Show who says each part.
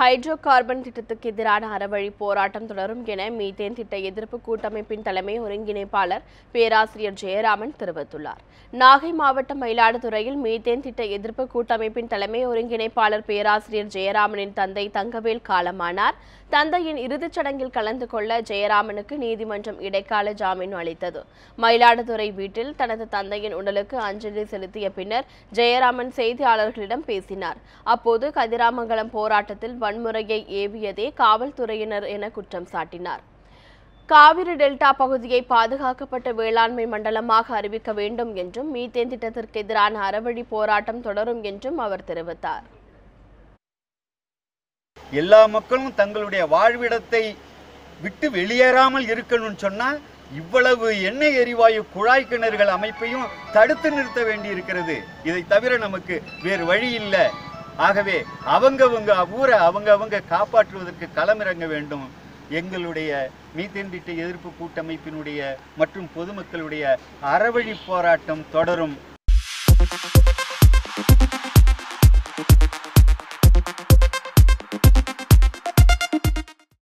Speaker 1: Hydro carbon திட்டத்துக்கு எதிரான அறவழி போராட்டம் தொடரும் என மீத்தேன் திட்ட எதிர்ப்பு கூட்டமைப்பின் தலைமை ஒருங்கிணைப்பாளர் பேராசிரியர் ஜெயராமன் தெரிவித்துள்ளார். நாகை மாவட்டம் மயிலாடுதுறையில் மீத்தேன் திட்ட எதிர்ப்பு கூட்டமைப்பின் தலைமை ஒருங்கிணைப்பாளர் பேராசிரியர் ஜெயராமனின் தந்தை தங்கவேல் காலமானார். தந்தையின் இறுதிச் சடங்கில் கலந்து கொள்ள ஜெயராமனுக்கு நீதிமன்றம் இடைக்கால ஜாமீன் அளித்தது. மயிலாடுதுறை வீட்டில் தனது தந்தையின் உடலுக்கு அஞ்சலி செலுத்திய பின்னர் ஜெயராமன் செய்தியாளர்களிடம் பேசினார். அப்போது கதிராமங்கலம் போராட்டத்தில் வன்முறையை ஏவியதே காவல்துறையினர் என குற்றம் சாட்டினார். காவிரி டெல்டா பகுதியை பாதுகாக்கப்பட்ட வேளாண்மை மண்டலமாக அறிவிக்க வேண்டும் என்றும் மீத்தேன் திட்டத்திற்கு எதிரான அறவழி போராட்டம் தொடரும் என்றும் அவர் தெரிவித்தார்.
Speaker 2: எல்லா மக்களும் தங்களுடைய வாழ்விடத்தை விட்டு வெளியேறாமல் இருக்கணும்னு சொன்னால் இவ்வளவு எண்ணெய் எரிவாயு குழாய் கிணறுகள் அமைப்பையும் தடுத்து நிறுத்த வேண்டியிருக்கிறது. இதை தவிர நமக்கு வேறு வழி இல்லை. ஆகவே அவங்கவங்க ஊரை அவங்கவங்க காப்பாற்றுவதற்கு களமிறங்க வேண்டும். எங்களுடைய மீத்தேன் திட்ட எதிர்ப்பு கூட்டமைப்பினுடைய மற்றும் பொதுமக்களுடைய அறவழி போராட்டம் தொடரும்.